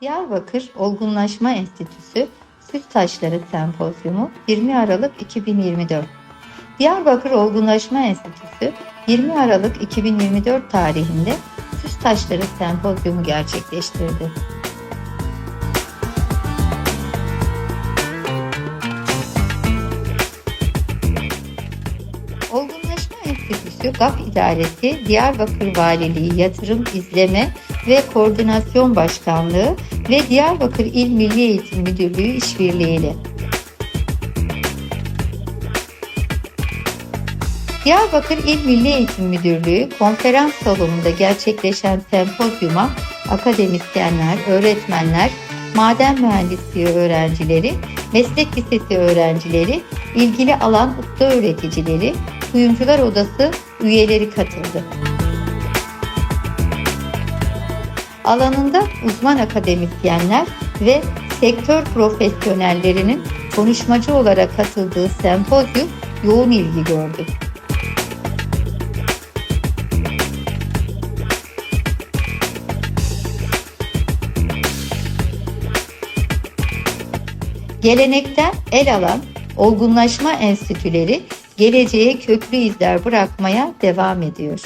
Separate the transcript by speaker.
Speaker 1: Diyarbakır Olgunlaşma Enstitüsü Süs Taşları Sempozyumu 20 Aralık 2024 Diyarbakır Olgunlaşma Enstitüsü 20 Aralık 2024 tarihinde Süs Taşları Sempozyumu gerçekleştirdi. Enstitüsü GAP İdaresi Diyarbakır Valiliği Yatırım İzleme ve Koordinasyon Başkanlığı ve Diyarbakır İl Milli Eğitim Müdürlüğü işbirliğiyle. Diyarbakır İl Milli Eğitim Müdürlüğü konferans salonunda gerçekleşen sempozyuma akademisyenler, öğretmenler, maden mühendisliği öğrencileri, meslek lisesi öğrencileri, ilgili alan usta öğreticileri, kuyumcular odası üyeleri katıldı. Alanında uzman akademisyenler ve sektör profesyonellerinin konuşmacı olarak katıldığı sempozyum yoğun ilgi gördü. Gelenekten el alan olgunlaşma enstitüleri geleceğe köklü izler bırakmaya devam ediyor.